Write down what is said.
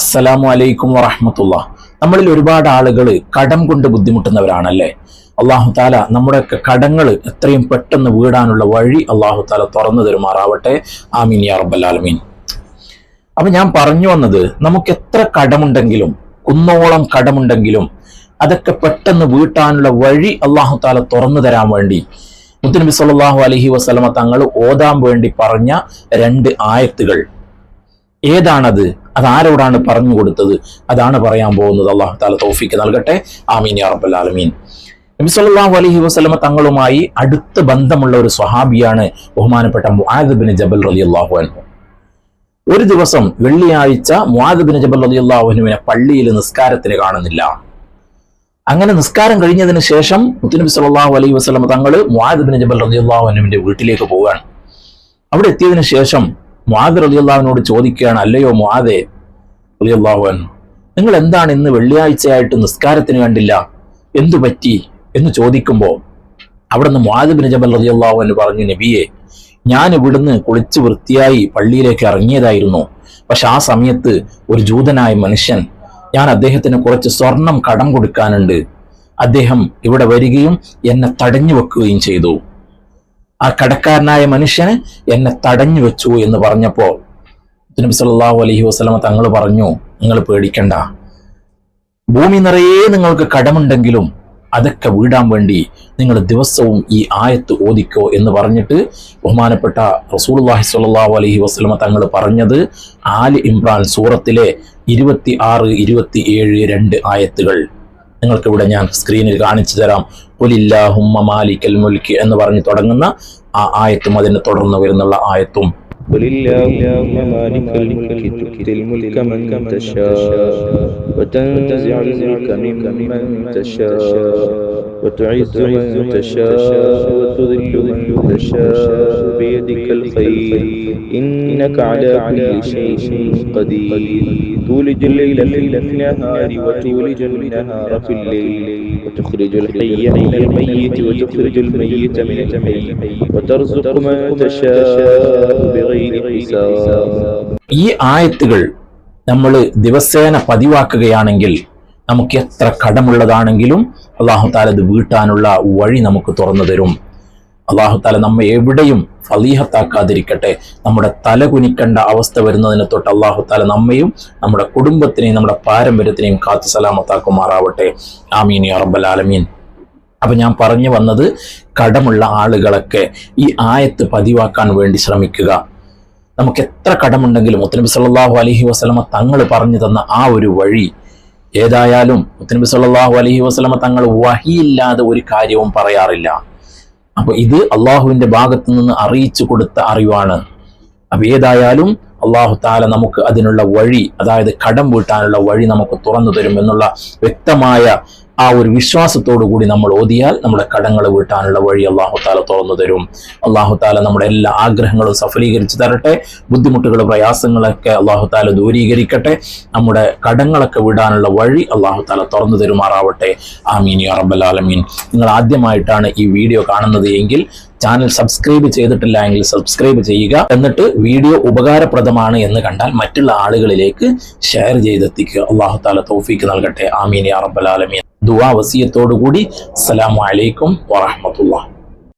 അസ്സലാമു അലൈക്കും വറഹമത്തുള്ള. നമ്മളിൽ ഒരുപാട് ആളുകൾ കടം കൊണ്ട് ബുദ്ധിമുട്ടുന്നവരാണല്ലേ? അള്ളാഹു താല നമ്മുടെയൊക്കെ കടങ്ങൾ എത്രയും പെട്ടെന്ന് വീടാനുള്ള വഴി അള്ളാഹു താല തുറന്നു തരുമാറാവട്ടെ. ആമീൻ യാ റബ്ബൽ ആലമീൻ. അപ്പൊ ഞാൻ പറഞ്ഞു വന്നത് നമുക്ക് എത്ര കടമുണ്ടെങ്കിലും കുന്നോളം കടമുണ്ടെങ്കിലും അതൊക്കെ പെട്ടെന്ന് വീട്ടാനുള്ള വഴി അള്ളാഹു താല തുറന്നു തരാൻ വേണ്ടി മുത്തുനബി സല്ലല്ലാഹു അലഹി വസ്ലമ തങ്ങൾ ഓതാൻ വേണ്ടി പറഞ്ഞ രണ്ട് ആയത്തുകൾ. ഏതാണത്? അത് ആരോടാണ് പറഞ്ഞു കൊടുത്തത്? അതാണ് പറയാൻ പോകുന്നത്. അള്ളാഹു താല തോഫിക്ക് നൽകട്ടെ. ആമീൻ യാ റബ്ബൽ ആലമീൻ. നബി സല്ലല്ലാഹു അലൈഹി വസല്ലമ തങ്ങളുമായി അടുത്ത ബന്ധമുള്ള ഒരു സ്വഹാബിയാണ് ബഹുമാനപ്പെട്ട ബിൻ ജബൽ റളിയല്ലാഹു അൻഹു. ഒരു ദിവസം വെള്ളിയാഴ്ച ബിൻ ജബൽ റളിയല്ലാഹു അള്ളാഹുനുവിനെ പള്ളിയിൽ നിസ്കാരത്തിന് കാണുന്നില്ല. അങ്ങനെ നിസ്കാരം കഴിഞ്ഞതിന് ശേഷം മുത്തുനബി സല്ലല്ലാഹു അലൈഹി വസ്ലമ തങ്ങൾ ബിൻ ജബൽ റളിയല്ലാഹു അള്ളാഹുനുവിന്റെ വീട്ടിലേക്ക് പോവുകയാണ്. അവിടെ എത്തിയതിനു ശേഷം മുആദ് അള്ളാഹുവിനോട് ചോദിക്കുകയാണ് അല്ലയോ മുഹാദേ അലി അള്ളാഹുവൻ നിങ്ങൾ എന്താണ് ഇന്ന് വെള്ളിയാഴ്ചയായിട്ട് നിസ്കാരത്തിന് കണ്ടില്ല? എന്തു പറ്റി? എന്ന് ചോദിക്കുമ്പോൾ അവിടുന്ന് മുആദ് ബിൻ ജബൽ റളിയല്ലാഹു അൻഹു പറഞ്ഞു നബിയെ ഞാൻ ഇവിടുന്ന് കുളിച്ച് വൃത്തിയായി പള്ളിയിലേക്ക് ഇറങ്ങിയതായിരുന്നു. പക്ഷെ ആ സമയത്ത് ഒരു ജൂതനായ മനുഷ്യൻ ഞാൻ അദ്ദേഹത്തിന് കുറച്ച് സ്വർണം കടം കൊടുക്കാനുണ്ട്. അദ്ദേഹം ഇവിടെ വരികയും എന്നെ തടഞ്ഞു വെക്കുകയും ചെയ്തു. ആ കടക്കാരനായ മനുഷ്യന് എന്നെ തടഞ്ഞു വെച്ചു എന്ന് പറഞ്ഞപ്പോൾ നബി സല്ലല്ലാഹു അലൈഹി വസല്ലമ തങ്ങൾ പറഞ്ഞു നിങ്ങൾ പേടിക്കണ്ട. ഭൂമി നിറയെ നിങ്ങൾക്ക് കടമുണ്ടെങ്കിലും അതൊക്കെ വീടാൻ വേണ്ടി നിങ്ങൾ ദിവസവും ഈ ആയത്ത് ഓദിക്കോ എന്ന് പറഞ്ഞിട്ട് ബഹുമാനപ്പെട്ട റസൂലുള്ളാഹി സ്വല്ലല്ലാഹു അലൈഹി വസല്ലമ തങ്ങൾ പറഞ്ഞത് ആൽ ഇമ്രാൻ സൂറത്തിലെ ഇരുപത്തി ആറ് ഇരുപത്തി ഏഴ് രണ്ട് ആയത്തുകൾ. നിങ്ങൾക്ക് ഇവിടെ ഞാൻ സ്ക്രീനിൽ കാണിച്ചു തരാം പുലില്ലാഹുമ്മ മാലിക്കൽ മുൽക്ക് എന്ന് പറഞ്ഞ് തുടങ്ങുന്ന ആ ആയത്തും അതിനെ തുടർന്ന് വരുന്നുള്ള ആയത്തും قل اللهم مالك الملك تؤتي الملك من تشاء وتنزع الملك ممن تشاء وتعز من تشاء وتذل من تشاء بيدك الخير إنك على كل شيء قدير تولج الليل في النهار وتولج النهار في الليل وتخرج الحي من الميت وتخرج الميت من الحي وترزق من تشاء بغير حساب ഈ ആയത്തുകൾ നമ്മൾ ദിവസേന പതിവാക്കുകയാണെങ്കിൽ നമുക്ക് എത്ര കടമുള്ളതാണെങ്കിലും അള്ളാഹു താല അത് വീട്ടാനുള്ള വഴി നമുക്ക് തുറന്നു തരും. അള്ളാഹു താല നമ്മെ എവിടെയും ഫലീഹത്താക്കാതിരിക്കട്ടെ. നമ്മുടെ തല കുനിക്കേണ്ട അവസ്ഥ വരുന്നതിനെ തൊട്ട് അള്ളാഹു താല നമ്മയും നമ്മുടെ കുടുംബത്തിനെയും നമ്മുടെ പാരമ്പര്യത്തിനെയും കാത്തു സലാമത്താക്കുമാറാവട്ടെ. ആമീൻ അറബൽ ആലമീൻ. അപ്പൊ ഞാൻ പറഞ്ഞു വന്നത് കടമുള്ള ആളുകളൊക്കെ ഈ ആയത്ത് പതിവാക്കാൻ വേണ്ടി ശ്രമിക്കുക. നമുക്ക് എത്ര കടമുണ്ടെങ്കിലും മുത്തനബി സല്ലല്ലാഹു അലഹി വസ്ലമ തങ്ങൾ പറഞ്ഞു തന്ന ആ ഒരു വഴി ഏതായാലും മുത്തനബി സല്ലല്ലാഹു അലഹി വസ്ലമ തങ്ങൾ വഹിയില്ലാതെ ഒരു കാര്യവും പറയാറില്ല. അപ്പൊ ഇത് അള്ളാഹുവിന്റെ ഭാഗത്തു നിന്ന് അറിയിച്ചു കൊടുത്ത അറിവാണ്. അപ്പൊ ഏതായാലും അള്ളാഹു താല നമുക്ക് അതിനുള്ള വഴി അതായത് കടം വീട്ടാനുള്ള വഴി നമുക്ക് തുറന്നു തരും എന്നുള്ള വ്യക്തമായ ആ ഒരു വിശ്വാസത്തോടു കൂടി നമ്മൾ ഓതിയാൽ നമ്മുടെ കടങ്ങൾ വീട്ടാനുള്ള വഴി അള്ളാഹു താല തുറന്നു തരും. അള്ളാഹു താല നമ്മുടെ എല്ലാ ആഗ്രഹങ്ങളും സഫലീകരിച്ചു തരട്ടെ. ബുദ്ധിമുട്ടുകൾ പ്രയാസങ്ങളൊക്കെ അള്ളാഹു താല ദൂരീകരിക്കട്ടെ. നമ്മുടെ കടങ്ങളൊക്കെ വിടാനുള്ള വഴി അള്ളാഹു താല തുറന്നു തരുമാറാവട്ടെ. ആമീൻ യാ റബ്ബൽ ആലമീൻ. നിങ്ങൾ ആദ്യമായിട്ടാണ് ഈ വീഡിയോ കാണുന്നത് എങ്കിൽ ചാനൽ സബ്സ്ക്രൈബ് ചെയ്തിട്ടില്ല എങ്കിൽ സബ്സ്ക്രൈബ് ചെയ്യുക. എന്നിട്ട് വീഡിയോ ഉപകാരപ്രദമാണ് എന്ന് കണ്ടാൽ മറ്റുള്ള ആളുകളിലേക്ക് ഷെയർ ചെയ്തെത്തിക്കുക. അള്ളാഹു താല തൗഫീക്ക് നൽകട്ടെ. ആമീൻ യാ റബ്ബൽ ആലമീൻ. ദുവാ വസിയത്തോടു കൂടി അസ്സലാമു അലൈക്കും വറഹ്മത്തുള്ളാഹി.